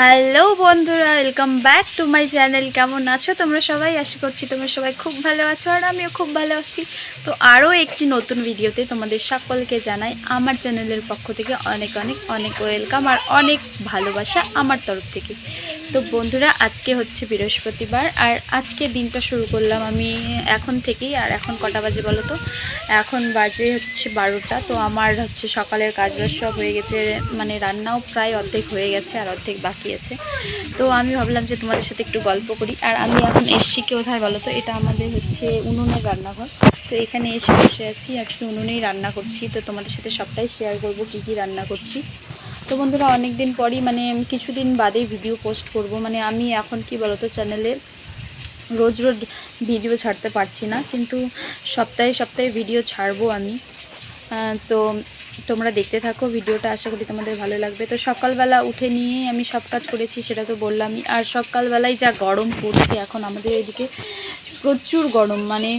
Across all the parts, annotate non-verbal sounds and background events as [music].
Hello বন্ধুরা welcome back to my channel কেমন আছো তোমরা সবাই? আশা করছি তোমরা সবাই খুব ভালো আছো আর আমিও খুব ভালো আছি। তো আরও একটি নতুন ভিডিওতে তোমাদের সকলকে জানাই, আমার চ্যানেলের পক্ষ থেকে অনেক অনেক অনেক ওয়েলকাম আর অনেক ভালোবাসা আমার তরফ থেকে। তো বন্ধুরা, আজকে হচ্ছে বৃহস্পতিবার আর আজকে দিনটা শুরু করলাম আমি এখন থেকেই, আর এখন কটা বাজে বলো তো? এখন বাজে হচ্ছে বারোটা, তো আমার হচ্ছে সকালের কাজবাজ সব হয়ে গেছে মানে রান্নাও প্রায় অর্ধেক হয়ে গেছে আর অর্ধেক বাকি আছে। তো আমি ভাবলাম যে তোমাদের সাথে একটু গল্প করি, আর আমি এখন এসছি কোথায় বলো তো? এটা আমাদের হচ্ছে উনুনের রান্নাঘর। তো এখানে এসে বসে আছি, আজকে উনুনেই রান্না করছি, তো তোমাদের সাথে সবটাই শেয়ার করব, কী কী রান্না করছি। তো বন্ধুরা অনেক দিন পরই মানে কিছুদিন বাদেই ভিডিও পোস্ট করব। মানে আমি এখন কি বলতো চ্যানেলে রোজ রোজ ভিডিও ছাড়তে পারছি না, কিন্তু সপ্তাহে সপ্তাহে ভিডিও ছাড়বো আমি। তো তোমরা দেখতে থাকো ভিডিওটা আশা করি তোমাদের ভালো লাগবে। তো সকালবেলা উঠে নিয়েই আমি সব কাজ করেছি, সেটা তো বললামই। আর সকালবেলায় যা গরম পড়ছে এখন আমাদের এদিকে প্রচুর গরম মানে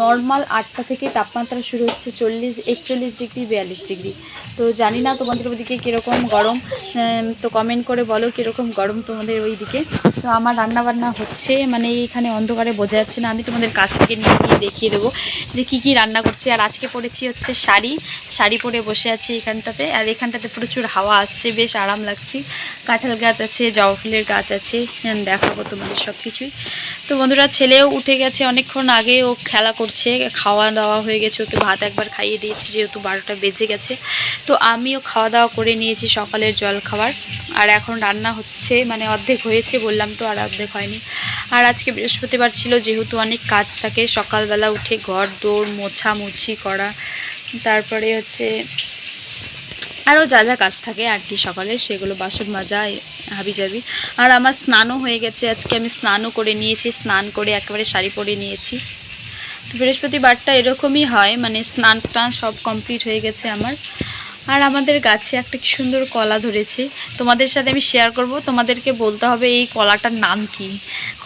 নর্মাল আটটা থেকে তাপমাত্রা শুরু হচ্ছে চল্লিশ, একচল্লিশ ডিগ্রি, বিয়াল্লিশ ডিগ্রি। তো জানি না তোমাদের ওইদিকে কীরকম গরম তো কমেন্ট করে বলো কীরকম গরম তোমাদের ওইদিকে। তো আমার রান্নাবান্না হচ্ছে মানে এখানে অন্ধকারে বোঝা যাচ্ছে না, আমি তোমাদের কাছ থেকে নিয়ে গিয়ে দেখিয়ে দেবো যে কি কি রান্না করছি। আর আজকে পড়েছি হচ্ছে শাড়ি শাড়ি পরে বসে আছি এখানটাতে, আর এখানটাতে প্রচুর হাওয়া আসছে, বেশ আরাম লাগছে। কাঁঠাল গাছ আছে, জবা ফুলের গাছ আছে দেখাবো তোমাদের সব কিছুই তো বন্ধুরা, ছেলেও উঠে গেছে, অনেকক্ষণ আগে ও খেলা করছে, খাওয়া দাওয়া হয়ে গেছে, ওকে ভাত একবার খাইয়ে দিয়েছি, যেহেতু বারোটা বেজে গেছে। তো আমিও খাওয়া দাওয়া করে নিয়েছি সকালের জল খাবার। আর এখন রান্না হচ্ছে মানে অর্ধেক হয়েছে বললাম তো, আর অর্ধেক হয়নি। আর আজকে বৃহস্পতিবার ছিল, যেহেতু অনেক কাজ থাকে, সকালবেলা উঠে ঘর, দৌড় মোছা মুছি করা। তারপরে হচ্ছে আরও যা যা কাজ থাকে আর কি সকালে, সেগুলো বাসন মাজা হাবি যাবি আর আমার স্নানও হয়ে গেছে, আজকে আমি স্নানও করে নিয়েছি, স্নান করে একেবারে শাড়ি পরে নিয়েছি। তো বৃহস্পতিবারটা এরকমই হয় মানে স্নান টান সব কমপ্লিট হয়ে গেছে আমার। আর আমাদের গাছে একটা কি সুন্দর কলা ধরেছে। তোমাদের সাথে আমি শেয়ার করব, তোমাদেরকে বলতে হবে এই কলাটার নাম কি।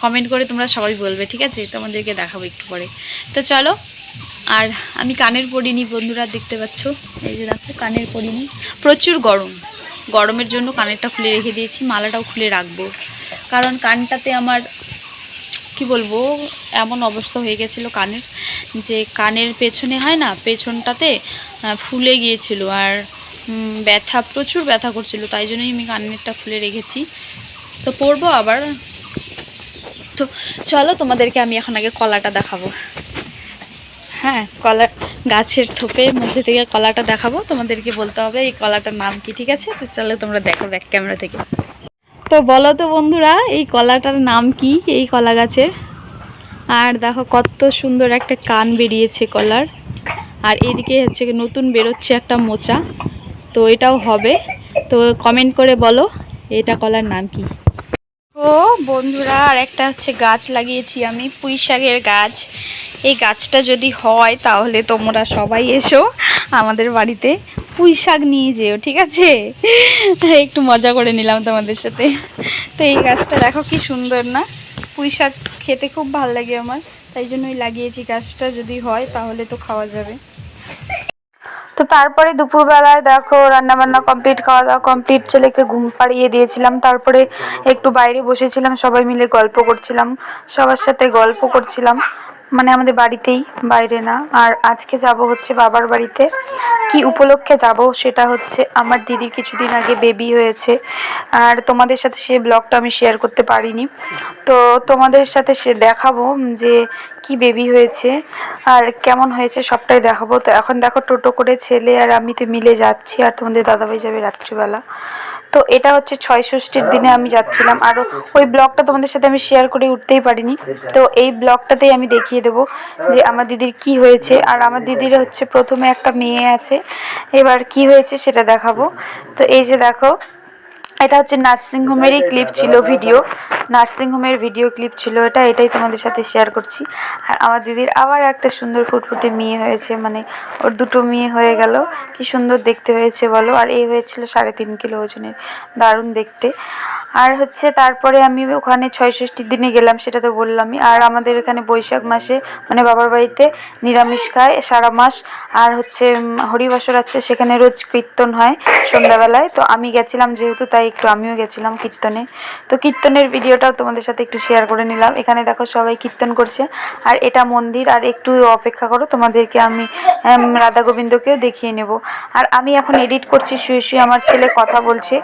কমেন্ট করে তোমরা সবাই বলবে, ঠিক আছে? তোমাদেরকে দেখাবো একটু পরে। তো চলো আর আমি কানের পরিনি, বন্ধুরা, দেখতে পাচ্ছ? এই যে দেখো, কানের পরিনি। প্রচুর গরম। গরমের জন্য কানেরটা খুলে রেখে দিয়েছি, মালাটাও খুলে রাখব। কারণ কানটাতে আমার, কি বলব, এমন অবস্থা হয়ে গেছিল কানের, যে কানের পেছনে হয় না, পেছনটাতে ফুলে গিয়েছিল। আর ব্যথা, প্রচুর ব্যথা করছিল, তাই জন্যই আমি কানেরটা খুলে রেখেছি। তো পরবো আবার। তো চলো তোমাদেরকে আমি এখন আগে কলাটা দেখাবো। হ্যাঁ কলা গাছের থোপের মধ্যে থেকে কলাটা দেখাবো, তোমাদেরকে বলতে হবে এই কলাটার নাম কি, ঠিক আছে? তো চলো তোমরা দেখো ব্যাক ক্যামেরা থেকে। তো বলো তো বন্ধুরা, এই কলাটার নাম কি, এই কলা গাছের? আর দেখো কত সুন্দর একটা কান বেরিয়েছে কলার। আর এদিকে হচ্ছে নতুন বেরোচ্ছে একটা মোচা। তো এটাও হবে। তো কমেন্ট করে বলো, এটা কলার নাম কি? ও বন্ধুরা আর একটা হচ্ছে গাছ লাগিয়েছি আমি পুঁই শাকের গাছ। এই গাছটা যদি হয় তাহলে তোমরা সবাই এসো আমাদের বাড়িতে পুঁই শাক নিয়ে যেও, ঠিক আছে? একটু মজা করে নিলাম তোমাদের সাথে। তো এই গাছটা দেখো কি সুন্দর না? পুঁই শাক খেতে খুব ভালো লাগে আমার, তাই জন্যই লাগিয়েছি গাছটা, যদি হয় তাহলে তো খাওয়া যাবে। তো তারপরে দুপুরবেলায় দেখো রান্নাবান্না কমপ্লিট খাওয়া দাওয়া কমপ্লিট, ছেলেকে ঘুম পাড়িয়ে দিয়েছিলাম। তারপরে একটু বাইরে বসেছিলাম, সবাই মিলে গল্প করছিলাম, সবার সাথে গল্প করছিলাম। মানে আমাদের বাড়িতেই, বাইরে না। আর আজকে যাব হচ্ছে বাবার বাড়িতে। কি উপলক্ষে যাব সেটা হচ্ছে আমার দিদির কিছুদিন আগে বেবি হয়েছে। আর তোমাদের সাথে সে ব্লগটা আমি শেয়ার করতে পারিনি। তো তোমাদের সাথে সে দেখাবো যে কি বেবি হয়েছে আর কেমন হয়েছে সবটাই দেখাবো। তো এখন দেখো টোটো করে ছেলে আর আমি তো মিলে যাচ্ছি। আর তোমাদের দাদাভাই যাবে রাত্রিবেলা। তো এটা হচ্ছে ছয় ষষ্ঠীর দিনে আমি যাচ্ছিলাম। আর ওই ব্লগটা তোমাদের সাথে আমি শেয়ার করে উঠতেই পারিনি। তো এই ব্লগটাতেই আমি দেখিয়ে দেবো যে আমার দিদির কি হয়েছে। আর আমার দিদির হচ্ছে প্রথমে একটা মেয়ে আছে। এবার কি হয়েছে সেটা দেখাবো। তো এই যে দেখো এটা হচ্ছে নার্সিংহোমেরই ক্লিপ ছিল ভিডিও নার্সিংহোমের ভিডিও ক্লিপ ছিল এটা, এটাই তোমাদের সাথে শেয়ার করছি। আর আমার দিদির আবার একটা সুন্দর ফুটফুটে মেয়ে হয়েছে মানে ওর দুটো মেয়ে হয়ে গেল। কি সুন্দর দেখতে হয়েছে বলো? আর এই হয়েছিল সাড়ে তিন কিলো ওজনের, দারুণ দেখতে। আর হচ্ছে তারপরে আমি ওখানে ছয়ষষ্ঠীর দিনে গেলাম, সেটা তো বললামই। আর আমাদের এখানে বৈশাখ মাসে মানে বাবার বাড়িতে নিরামিষ খায় সারা মাস। আর হচ্ছে হরিবাসর আছে, সেখানে রোজ কীর্তন হয় সন্ধ্যাবেলায়। তো আমি গেছিলাম যেহেতু, তাই একটু আমিও গেছিলাম কীর্তনে। তো কীর্তনের ভিডিওটাও তোমাদের সাথে একটু শেয়ার করে নিলাম। এখানে দেখো সবাই কীর্তন করছে। আর এটা মন্দির, আর একটু অপেক্ষা করো, তোমাদেরকে আমি রাধা গোবিন্দকেও দেখিয়ে নেব। আর আমি এখন এডিট করছি, শুয়ে শুয়ে আমার ছেলে কথা বলছে।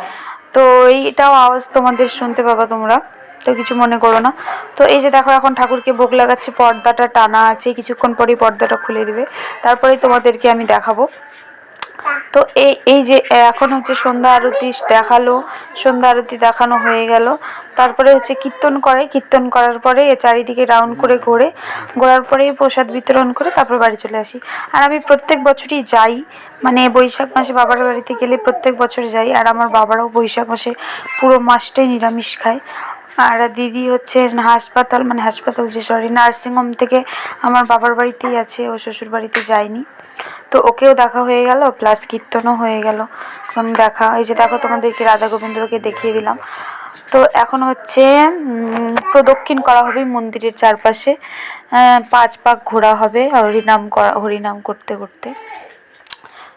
তো এইটাও আওয়াজ তোমাদের শুনতে পাবা তোমরা, তো কিছু মনে করো না। তো এই যে দেখো এখন ঠাকুরকে ভোগ লাগাচ্ছে, পর্দাটা টানা আছে, কিছুক্ষণ পরেই পর্দাটা খুলে দিবে। তারপরেই তোমাদেরকে আমি দেখাবো। তো এই এই যে এখন হচ্ছে সন্ধ্যা আরতি দেখাল, সন্ধ্যা আরতি দেখানো হয়ে গেল। তারপরে হচ্ছে কীর্তন করে, কীর্তন করার পরে চারিদিকে রাউন্ড করে ঘোরে। ঘোরার পরেই প্রসাদ বিতরণ করে তারপর বাড়ি চলে আসি। আর আমি প্রত্যেক বছরই যাই মানে বৈশাখ মাসে বাবার বাড়িতে গেলে প্রত্যেক বছর যাই, আর আমার বাবারাও বৈশাখ মাসে পুরো মাসটাই নিরামিষ খায়। আর দিদি হচ্ছে হাসপাতাল মানে হাসপাতাল যে সরি নার্সিংহোম থেকে আমার বাবার বাড়িতেই আছে, ও শ্বশুর বাড়িতে যায়নি। তো ওকেও দেখা হয়ে গেল প্লাস কীর্তনও হয়ে গেল। এখন দেখা, এই যে দেখো তোমাদেরকে রাধা গোবিন্দকে দেখিয়ে দিলাম। তো এখন হচ্ছে প্রদক্ষিণ করা হবে মন্দিরের চারপাশে। পাঁচ পাক ঘোরা হবে, হরিনাম করা, হরিনাম করতে করতে।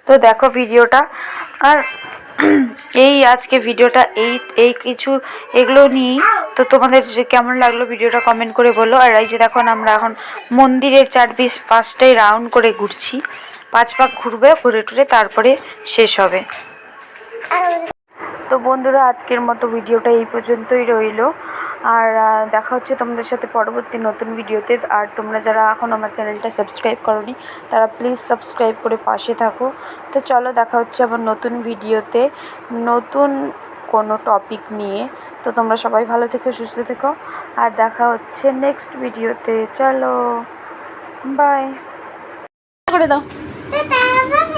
তো দেখো ভিডিওটা, আর [clears throat] এই আজকে ভিডিওটা এই এই কিছু, এগুলো নিয়েই। তো তোমাদের যে কেমন লাগল ভিডিওটা কমেন্ট করে বলো। আর এই যে দেখো আমরা এখন মন্দিরের চারপিস পাঁচটাই রাউন্ড করে ঘুরছি। পাঁচ পাক ঘুরবে, ঘুরে টুরে তারপরে শেষ হবে। তো বন্ধুরা, আজকের মতো ভিডিওটা এই পর্যন্তই রইল। আর দেখা হচ্ছে তোমাদের সাথে পরবর্তী নতুন ভিডিওতে। আর তোমরা যারা এখন আমার চ্যানেলটা সাবস্ক্রাইব করনি, তারা প্লিজ সাবস্ক্রাইব করে পাশে থাকো। তো চলো, দেখা হচ্ছে আবার নতুন ভিডিওতে নতুন কোনো টপিক নিয়ে। তো তোমরা সবাই ভালো থেকো, সুস্থ থেকো। আর দেখা হচ্ছে নেক্সট ভিডিওতে। চলো, বাই। করে দাও। 爸爸爸爸